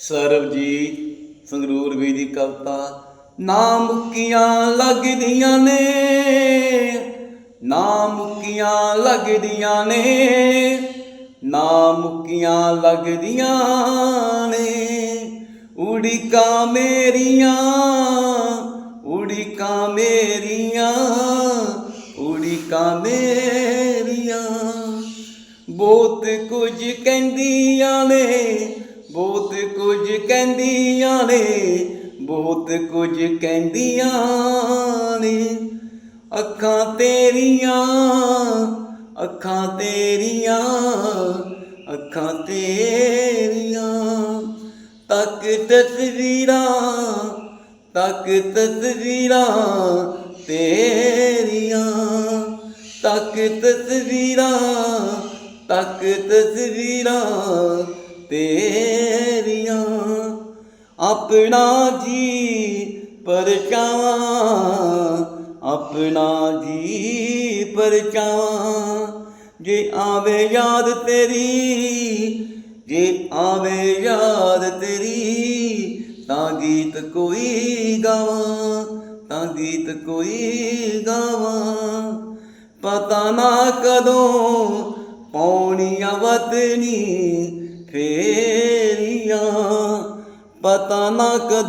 ਸਰਬਜੀਤ ਸੰਗਰੂਰ ਵੀ ਦੀ ਕਵਿਤਾ ਨਾ ਮੁੱਕੀਆਂ ਲੱਗਦੀਆਂ ਨੇ। ਨਾ ਮੁੱਕੀਆਂ ਲੱਗਦੀਆਂ ਨੇ। ਨਾ ਮੁੱਕੀਆਂ ਲੱਗਦੀਆਂ ਨੇ। ਉੜੀਕਾਂ ਮੇਰੀਆਂ ਉੜੀਕਾਂ ਮੇਰੀਆਂ ਉੜੀਕਾਂ ਮੇਰੀਆਂ। ਬਹੁਤ ਕੁਝ ਕਹਿੰਦੀਆਂ ਨੇ। ਬਹੁਤ ਕੁਝ ਕਹਿੰਦੀਆਂ ਨੇ, ਬਹੁਤ ਕੁਝ ਕਹਿੰਦੀਆਂ ਨੇ। ਅੱਖਾਂ ਤੇਰੀਆਂ ਅੱਖਾਂ ਤੇਰੀਆਂ ਅੱਖਾਂ ਤੇਰੀਆਂ। ਤੱਕ ਤਸਵੀਰਾਂ ਤੱਕ ਤਸਵੀਰਾਂ ਤੇਰੀਆਂ। ਤੱਕ ਤਸਵੀਰਾਂ ਤੱਕ ਤਸਵੀਰਾਂ ਤੇਰੀਆਂ ਆਪਣਾ ਜੀ ਪਰਚਾਵਾਂ, ਆਪਣਾ ਜੀ ਪਰਚਾਵਾਂ। ਜੇ ਆਵੇ ਯਾਦ ਤੇਰੀ, ਜੇ ਆਵੇ ਯਾਦ ਤੇਰੀ, ਤਾਂ ਗੀਤ ਕੋਈ ਗਾਵਾਂ, ਤਾਂ ਗੀਤ ਕੋਈ ਗਾਵਾਂ। ਪਤਾ ਨਾ ਕਦੋਂ ਪੌਣੀਆਂ ਵਤਨੀ ਫੇਰੀਆਂ ਪਤਾ ਨਾ ਕਦੋਂ